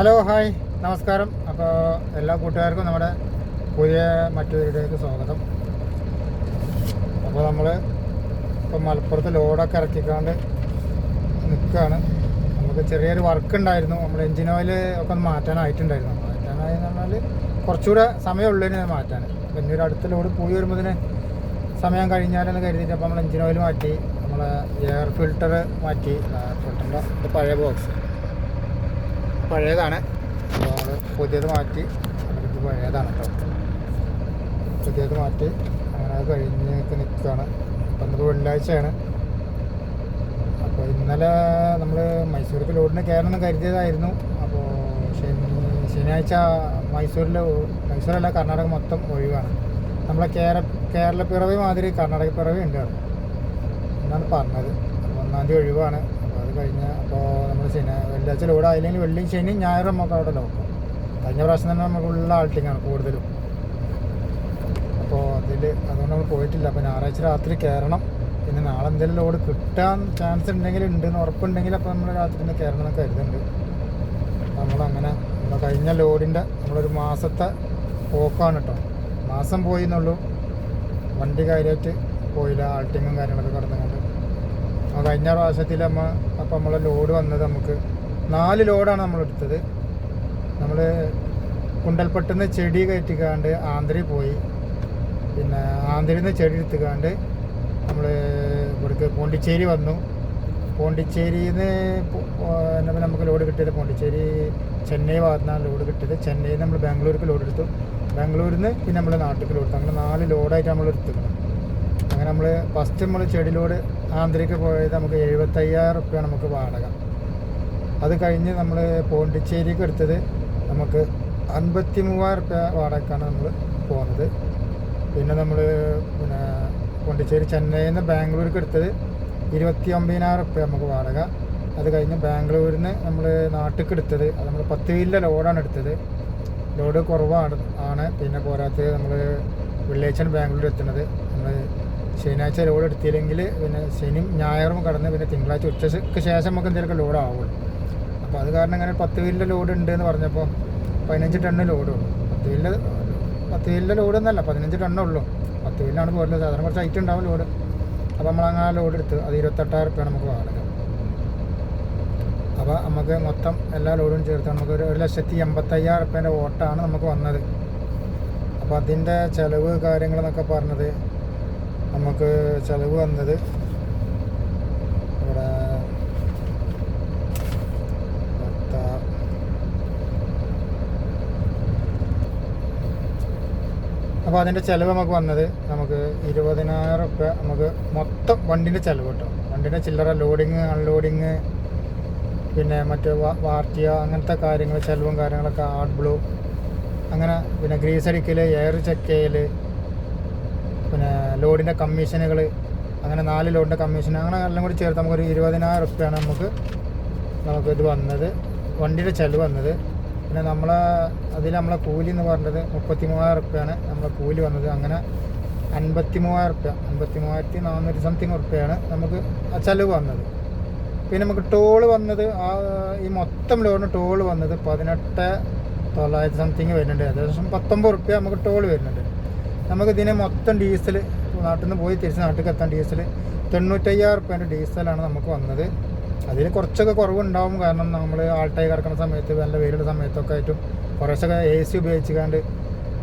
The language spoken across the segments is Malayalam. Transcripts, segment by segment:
ഹലോ ഹായ് നമസ്കാരം. അപ്പോൾ എല്ലാ കൂട്ടുകാർക്കും നമ്മുടെ പുതിയ മറ്റൊരുടേക്ക് സ്വാഗതം. അപ്പോൾ നമ്മൾ ഇപ്പം മലപ്പുറത്ത് ലോഡൊക്കെ ഇറക്കിക്കാണ്ട് നിൽക്കുകയാണ് നമുക്ക് ചെറിയൊരു വർക്ക് ഉണ്ടായിരുന്നു. നമ്മൾ എഞ്ചിൻ ഓയിൽ ഒക്കെ ഒന്ന് മാറ്റാനായിട്ടുണ്ടായിരുന്നു മാറ്റാനായെന്ന് പറഞ്ഞാൽ കുറച്ചുകൂടെ സമയമുള്ളതിന് മാറ്റാൻ അപ്പം ഇനി ഒരു അടുത്ത ലോഡ് പോയി വരുമ്പോൾ സമയം കഴിഞ്ഞാലെന്ന് കരുതിയിട്ട് അപ്പോൾ നമ്മൾ എഞ്ചിൻ ഓയിൽ മാറ്റി നമ്മളെ എയർ ഫിൽട്ടർ മാറ്റി എയർ ഫിൽറ്ററിന്റെ പഴയ ബോക്സ് പഴയതാണ്. അപ്പോൾ പുതിയത് മാറ്റി ഇത് പഴയതാണ് കേട്ടോ പുതിയത് മാറ്റി അങ്ങനെ കഴിഞ്ഞ് നിൽക്കുകയാണ് അപ്പം ഇന്നത് വെള്ളിയാഴ്ചയാണ്. അപ്പോൾ ഇന്നലെ നമ്മൾ മൈസൂർക്ക് ലോഡിന് കയറണമെന്ന് കരുതിയതായിരുന്നു. അപ്പോൾ ശനി ശനിയാഴ്ച മൈസൂരിൽ മൈസൂരല്ല കർണാടക മൊത്തം ഒഴിവാണ്. നമ്മളെ കേര കേരള പിറവി മാതിരി കർണാടക പിറവി ഉണ്ട് എന്നാണ് പറഞ്ഞത്. ഒന്നാം തീയതി ഒഴിവാണ്. അപ്പോൾ അത് കഴിഞ്ഞ് അപ്പോൾ ശനി വെള്ളിയാഴ്ച ലോഡ് ആയില്ലെങ്കിൽ വെള്ളിയും ശനിയും ഞായറും നമുക്ക് അവിടെ നോക്കാം കഴിഞ്ഞ പ്രാവശ്യം തന്നെ നമുക്ക് ഉള്ള ആൾട്ടിങ്ങാണ് കൂടുതലും. അപ്പോൾ അതിൽ അതുകൊണ്ട് നമ്മൾ പോയിട്ടില്ല. അപ്പോൾ ഞായറാഴ്ച രാത്രി കയറണം പിന്നെ നാളെ എന്തെങ്കിലും ലോഡ് കിട്ടാൻ ചാൻസ് ഉണ്ടെങ്കിൽ ഉണ്ടെന്ന് ഉറപ്പുണ്ടെങ്കിൽ അപ്പോൾ നമ്മൾ രാത്രി തന്നെ കയറണം എന്ന് കരുതുന്നുണ്ട് നമ്മളങ്ങനെ നമ്മൾ കഴിഞ്ഞ ലോഡിന്റെ നമ്മളൊരു മാസത്തെ പോക്കാണ് കേട്ടോ മാസം പോയി എന്നുള്ളൂ വണ്ടി കാര്യമായിട്ട് പോയില്ല ആൾട്ടിങ്ങും കാര്യങ്ങളൊക്കെ അപ്പോൾ കഴിഞ്ഞ പ്രാവശ്യത്തിൽ നമ്മൾ അപ്പം നമ്മളെ ലോഡ് വന്നത് നമുക്ക് നാല് ലോഡാണ് നമ്മൾ എടുത്തത്. നമ്മൾ കുണ്ടൽപ്പെട്ടുന്ന ചെടി കയറ്റിക്കാണ്ട് ആന്ധ്രയിൽ പോയി. പിന്നെ ആന്ധ്രയിൽ നിന്ന് ചെടി എടുത്തുകാണ്ട് നമ്മൾ ഇവിടേക്ക് പോണ്ടിച്ചേരി വന്നു. പോണ്ടിച്ചേരിയിൽ നിന്ന് നമുക്ക് ലോഡ് കിട്ടിയത് പോണ്ടിച്ചേരി ചെന്നൈ ഭാഗത്തുനിന്നാണ് ലോഡ് കിട്ടിയത്. ചെന്നൈയിൽ നമ്മൾ ബാംഗ്ലൂർക്ക് ലോഡ് എടുത്തു. ബാംഗ്ലൂരിൽ നിന്ന് പിന്നെ നമ്മൾ നാട്ടിലേക്ക് ലോഡ് എടുത്തു. അങ്ങനെ നാല് ലോഡായിട്ട് നമ്മൾ എടുത്തു അങ്ങനെ നമ്മൾ ഫസ്റ്റ് നമ്മൾ ചെടി ലോഡ് ആന്ധ്രയ്ക്ക് പോയത് നമുക്ക് എഴുപത്തയ്യായിരം റുപ്യ നമുക്ക് വാടക. അത് കഴിഞ്ഞ് നമ്മൾ പോണ്ടിച്ചേരിക്ക് എടുത്തത് നമുക്ക് അൻപത്തി മൂവായിരം റുപ്യ വാടകക്കാണ് നമ്മൾ പോകുന്നത് പിന്നെ നമ്മൾ പിന്നെ പോണ്ടിച്ചേരി ചെന്നൈയിൽ നിന്ന് ബാംഗ്ലൂർക്ക് എടുത്തത് ഇരുപത്തി ഒമ്പതിനായിരം റുപ്യ നമുക്ക് വാടക. അത് കഴിഞ്ഞ് ബാംഗ്ലൂരിൽ നിന്ന് നമ്മൾ നാട്ടിലേക്ക് എടുത്തത് അത് നമ്മൾ പത്ത് വീലിന്റെ ലോഡാണ് എടുത്തത്. ലോഡ് കുറവാണ് ആണ്. പിന്നെ പോരാത്തത് നമ്മൾ വെള്ളിയാഴ്ചയാണ് ബാംഗ്ലൂർ എത്തുന്നത്. നമ്മൾ ശനിയാഴ്ച ലോഡ് എടുത്തില്ലെങ്കിൽ പിന്നെ ശനിയും ഞായറും കടന്ന് പിന്നെ തിങ്കളാഴ്ച ഉച്ചയ്ക്ക് ശേഷം നമുക്ക് എന്തെങ്കിലുമൊക്കെ ലോഡ് ആവുള്ളൂ. അപ്പോൾ അത് കാരണം ഇങ്ങനെ പത്ത് വീലിന്റെ ലോഡ് ഉണ്ട് എന്ന് പറഞ്ഞപ്പോൾ പതിനഞ്ച് ടണ്ണ് ലോഡ് ഉള്ളൂ. പത്ത് വീലിന്റെ പത്ത് വീലിന്റെ ലോഡ് എന്നല്ല പതിനഞ്ച് ടണ്ണേ ഉള്ളൂ. പത്ത് വീലിലാണ് പോരുന്നത്. സാധാരണ കുറച്ച് ഹൈറ്റ് ഉണ്ടാവും ലോഡ് അപ്പോൾ നമ്മൾ അങ്ങനെ ലോഡ് എടുത്ത് അത് ഇരുപത്തെട്ടായിരം റുപ്യാണ് നമുക്ക് വാടക. അപ്പോൾ നമുക്ക് മൊത്തം എല്ലാ ലോഡും ചേർത്ത് നമുക്ക് ഒരു ലക്ഷത്തി എൺപത്തയ്യായിരം റുപ്യേന്റെ ഓട്ടാണ് നമുക്ക് വന്നത്. അപ്പോൾ അതിന്റെ ചിലവ് കാര്യങ്ങളെന്നൊക്കെ പറഞ്ഞത് നമുക്ക് ചിലവ് വന്നത് ഇവിടെ അപ്പോൾ അതിന്റെ ചിലവ് നമുക്ക് വന്നത് നമുക്ക് ഇരുപതിനായിരം റുപ്യ നമുക്ക് മൊത്തം വണ്ടിന്റെ ചിലവ് കേട്ടോ. വണ്ടിന്റെ ചില്ലറ ലോഡിങ് അൺലോഡിങ് പിന്നെ മറ്റ് വാർത്തിയ അങ്ങനത്തെ കാര്യങ്ങൾ ചിലവും കാര്യങ്ങളൊക്കെ ആർട്ട് ബ്ലൂ അങ്ങനെ പിന്നെ ഗ്രീസ് അടിക്കൽ എയർ ചെക്ക് ചെയ്യൽ പിന്നെ ലോഡിന്റെ കമ്മീഷനുകൾ അങ്ങനെ നാല് ലോഡിന്റെ കമ്മീഷൻ അങ്ങനെ എല്ലാം കൂടി ചേർത്ത് നമുക്കൊരു ഇരുപതിനായിരം റുപ്യാണ് നമുക്ക് നമുക്ക് ഇത് വന്നത് വണ്ടിയുടെ ചിലവ് വന്നത്. പിന്നെ നമ്മളെ അതിൽ നമ്മളെ കൂലി എന്ന് പറഞ്ഞത് മുപ്പത്തി മൂവായിരം റുപ്യാണ് നമ്മളെ കൂലി വന്നത്. അങ്ങനെ അൻപത്തി മൂവായിരം റുപ്യ അൻപത്തി മൂവായിരത്തി നാനൂറ്റി സംതിങ് റുപ്യാണ് നമുക്ക് ആ ചിലവ് വന്നത്. പിന്നെ നമുക്ക് ടോൾ വന്നത് ആ ഈ മൊത്തം ലോണിന് ടോൾ വന്നത് പതിനെട്ട് തൊള്ളായിരത്തി സംതിങ് വരുന്നുണ്ട്. ഏകദേശം പത്തൊമ്പത് റുപ്യ നമുക്ക് ടോൾ വരുന്നുണ്ട്. നമുക്ക് ഇതിനെ മൊത്തം ഡീസൽ നാട്ടിൽ നിന്ന് പോയി തിരിച്ച് നാട്ടിലേക്ക് എത്താൻ ഡീസൽ തൊണ്ണൂറ്റയ്യായിരം റുപ്യേന്റെ ഡീസലാണ് നമുക്ക് വന്നത്. അതിൽ കുറച്ചൊക്കെ കുറവുണ്ടാവും. കാരണം നമ്മൾ ആൾട്ടായി കിടക്കുന്ന സമയത്ത് നല്ല വെയിലുള്ള സമയത്തൊക്കെ ആയിട്ടും കുറച്ചൊക്കെ എ സി ഉപയോഗിച്ചുകൊണ്ട്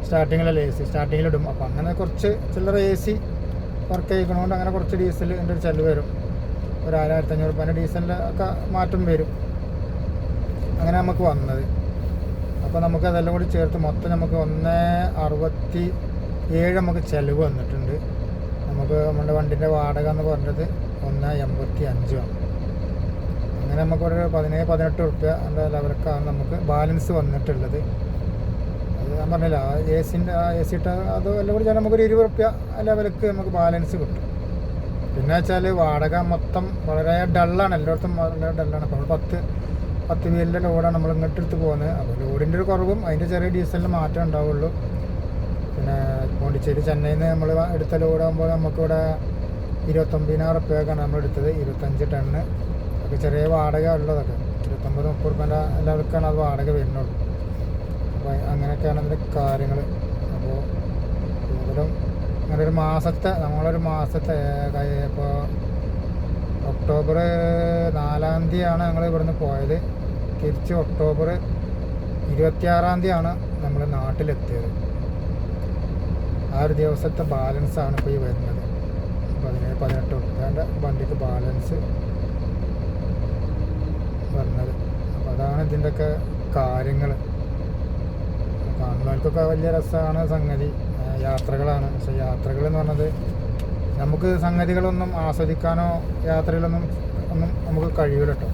സ്റ്റാർട്ടിങ്ങിലല്ല എ സി സ്റ്റാർട്ടിങ്ങിലിടും. അപ്പോൾ അങ്ങനെ കുറച്ച് ചില്ലറ എ സി വർക്ക് ചെയ്യിക്കണോണ്ട് അങ്ങനെ കുറച്ച് ഡീസലിന്റെ ഒരു ചെലവ് വരും. ഒരു ആയിരത്തി അഞ്ഞൂറ് റുപ്യേന്റെ ഡീസലിന്റെ ഒക്കെ മാറ്റം വരും. അങ്ങനെ നമുക്ക് വന്നത്. അപ്പോൾ നമുക്ക് അതെല്ലാം കൂടി ചേർത്ത് മൊത്തം നമുക്ക് ഒന്ന് അറുപത്തി ഏഴ് നമുക്ക് ചിലവ് വന്നിട്ടുണ്ട്. നമുക്ക് നമ്മുടെ വണ്ടിന്റെ വാടക എന്ന് പറഞ്ഞത് ഒന്ന് എൺപത്തി അഞ്ചുമാണ് അങ്ങനെ നമുക്കൊരു പതിനേഴ് പതിനെട്ട് റുപ്യ എന്റെ ലെവലൊക്കെയാണ് നമുക്ക് ബാലൻസ് വന്നിട്ടുള്ളത്. അത് ഞാൻ പറഞ്ഞില്ല ആ എ സിന്റെ ആ എ സി ഇട്ട അത് എല്ലാം കൂടി നമുക്കൊരു ഇരുപത് റുപ്യ ലെവലക്ക് നമുക്ക് ബാലൻസ് കിട്ടും. പിന്നെ വെച്ചാൽ വാടക മൊത്തം വളരെ ഡള്ളാണ്. എല്ലായിടത്തും വളരെ ഡള്ളാണ്. അപ്പോൾ നമ്മൾ പത്ത് പത്ത് വീലിന്റെ ലോഡാണ് നമ്മൾ ഇങ്ങോട്ട് എടുത്ത് പോകുന്നത്. അപ്പോൾ ലോഡിന്റെ ഒരു കുറവും അതിന്റെ ചെറിയ ഡീസലിന് മാറ്റം ഉണ്ടാവുള്ളൂ. പിന്നെ പോണ്ടിച്ചേരി ചെന്നൈയിൽ നിന്ന് നമ്മൾ എടുത്ത ലോഡ് ആകുമ്പോൾ നമുക്കിവിടെ ഇരുപത്തൊമ്പതിനായിരം റുപ്യക്കാണ് നമ്മൾ എടുത്തത്. ഇരുപത്തഞ്ച് ടണ്ണ്. ഒക്കെ ചെറിയ വാടക ഉള്ളതൊക്കെ. ഇരുപത്തൊമ്പത് മുപ്പത് റുപ്യന്റെ എല്ലാവർക്കാണ് അത് വാടക വരുന്നുള്ളൂ. അപ്പോൾ അങ്ങനെയൊക്കെയാണ് അതിന്റെ കാര്യങ്ങൾ അപ്പോൾ കൂടുതലും അങ്ങനെ ഒരു മാസത്തെ നമ്മളൊരു മാസത്തെ ഇപ്പോൾ ഒക്ടോബർ നാലാം തീയതിയാണ് ഞങ്ങൾ ഇവിടുന്ന് പോയത്. തിരിച്ച് ഒക്ടോബർ ഇരുപത്തിയാറാം തീയതിയാണ് നമ്മൾ നാട്ടിലെത്തിയത്. ആ ഒരു ദിവസത്തെ ബാലൻസ് ആണ് ഇപ്പോൾ ഈ വരുന്നത്. പതിനേഴ് പതിനെട്ട് ഉണ്ട് വണ്ടിക്ക് ബാലൻസ് വരുന്നത് അപ്പോൾ അതാണ് ഇതിന്റെയൊക്കെ കാര്യങ്ങൾ കാണുന്നവർക്കൊക്കെ വലിയ രസമാണ് സംഗതി യാത്രകളാണ്. പക്ഷേ യാത്രകൾ എന്ന് പറഞ്ഞത് നമുക്ക് സംഗതികളൊന്നും ആസ്വദിക്കാനോ യാത്രയിലൊന്നും ഒന്നും നമുക്ക് കഴിയില്ല കേട്ടോ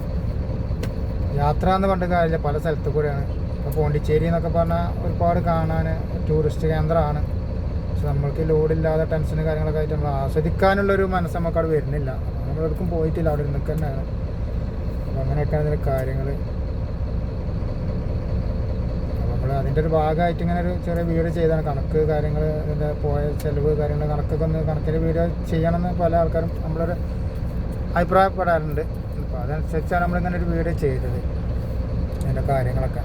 യാത്ര എന്ന് പറഞ്ഞ കാര്യമില്ല. പല സ്ഥലത്തു കൂടെയാണ്. ഇപ്പോൾ പോണ്ടിച്ചേരി എന്നൊക്കെ പറഞ്ഞാൽ ഒരുപാട് കാണാൻ ടൂറിസ്റ്റ് കേന്ദ്രമാണ്. നമ്മൾക്ക് ലോഡില്ലാതെ ടെൻഷന് കാര്യങ്ങളൊക്കെ ആയിട്ട് നമ്മൾ ആസ്വദിക്കാനുള്ളൊരു മനസ്സ് നമുക്ക് അവിടെ വരുന്നില്ല നമ്മളെടുക്കും പോയിട്ടില്ല അവിടെ നിൽക്കുക തന്നെയാണ് അപ്പം അങ്ങനെയൊക്കെയാണ് ഇതിന്റെ കാര്യങ്ങൾ നമ്മൾ അതിന്റെ ഒരു ഭാഗമായിട്ട് ഇങ്ങനെ ഒരു ചെറിയ വീഡിയോ ചെയ്താണ്. കണക്ക് കാര്യങ്ങൾ ഇതിന്റെ പോയ ചിലവ് കാര്യങ്ങൾ കണക്കൊക്കെ ഒന്ന് കണക്കിന്റെ വീഡിയോ ചെയ്യണമെന്ന് പല ആൾക്കാരും നമ്മളൊരു അഭിപ്രായപ്പെടാറുണ്ട്. അപ്പോൾ അതനുസരിച്ചാണ് നമ്മളിങ്ങനെ ഒരു വീഡിയോ ചെയ്തത്. അതിന്റെ കാര്യങ്ങളൊക്കെ.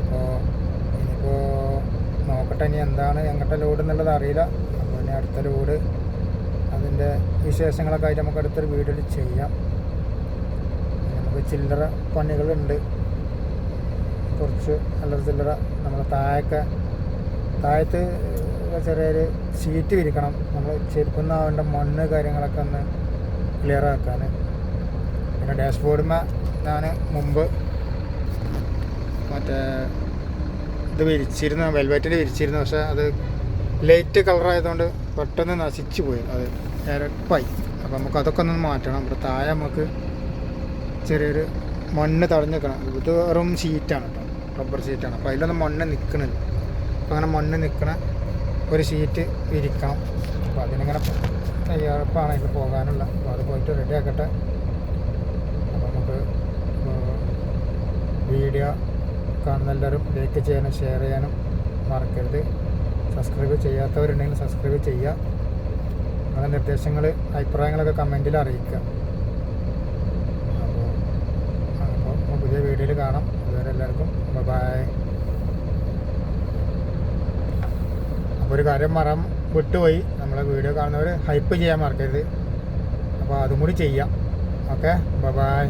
അപ്പോൾ ഇനിയിപ്പോൾ നോക്കട്ടെ ഇനി എന്താണ് എങ്ങോട്ടെ ലോഡ് എന്നുള്ളത് അറിയില്ല. അപ്പോൾ ഇനി അടുത്ത ലോഡ് അതിന്റെ വിശേഷങ്ങളൊക്കെ ആയിട്ട് നമുക്ക് അടുത്തൊരു വീഡിയോയിൽ ചെയ്യാം. നമുക്ക് ചില്ലറ പണികളുണ്ട്. കുറച്ച് നല്ല ചില്ലറ നമ്മൾ താഴൊക്കെ താഴത്ത് ചെറിയൊരു ഷീറ്റ് വിരിക്കണം. നമ്മൾ ചെരുപ്പുന്ന അവന്റെ മണ്ണ് കാര്യങ്ങളൊക്കെ ഒന്ന് ക്ലിയർ ആക്കാൻ പിന്നെ ഡാഷ്ബോർഡിന് ഞാൻ മുമ്പ് മറ്റേ ഇത് വിരിച്ചിരുന്ന വെൽവെറ്റിൽ വിരിച്ചിരുന്നു പക്ഷേ അത് ലൈറ്റ് കളറായതുകൊണ്ട് പെട്ടെന്ന് നശിച്ചു പോയി. അത് ഇരപ്പായി അപ്പോൾ നമുക്ക് അതൊക്കെ ഒന്ന് മാറ്റണം. അപ്പോൾ താഴെ നമുക്ക് ചെറിയൊരു മണ്ണ് തടഞ്ഞു നിൽക്കണം ഇത് വെറും ഷീറ്റാണ് കേട്ടോ റബ്ബർ ഷീറ്റാണ് അപ്പോൾ അതിലൊന്നും മണ്ണ് നിൽക്കണില്ല അപ്പോൾ അങ്ങനെ മണ്ണ് നിൽക്കണ ഒരു ഷീറ്റ് വിരിക്കണം. അപ്പോൾ അതിനിങ്ങനെ തയ്യാറെടുപ്പാണ് അതിൽ പോകാനുള്ള. അപ്പോൾ അത് പോയിട്ട് റെഡി ആക്കട്ടെ. അപ്പോൾ നമുക്ക് വീഡിയോ കാണുന്ന എല്ലാവരും ലൈക്ക് ചെയ്യാനും ഷെയർ ചെയ്യാനും മറക്കരുത്. സബ്സ്ക്രൈബ് ചെയ്യാത്തവരുണ്ടെങ്കിൽ സബ്സ്ക്രൈബ് ചെയ്യുക. നിങ്ങളുടെ നിർദ്ദേശങ്ങൾ അഭിപ്രായങ്ങളൊക്കെ കമന്റിൽ അറിയിക്കുക. അപ്പോൾ അപ്പോൾ പുതിയ വീഡിയോയിൽ കാണാം. അതുവരെ എല്ലാവർക്കും ബൈ അപ്പോൾ ഒരു കാര്യം മറം വിട്ടുപോയി. നമ്മളെ വീഡിയോ കാണുന്നവർ ഹൈപ്പ് ചെയ്യാൻ മറക്കരുത്. അപ്പോൾ അതും കൂടി ചെയ്യാം. Okay bye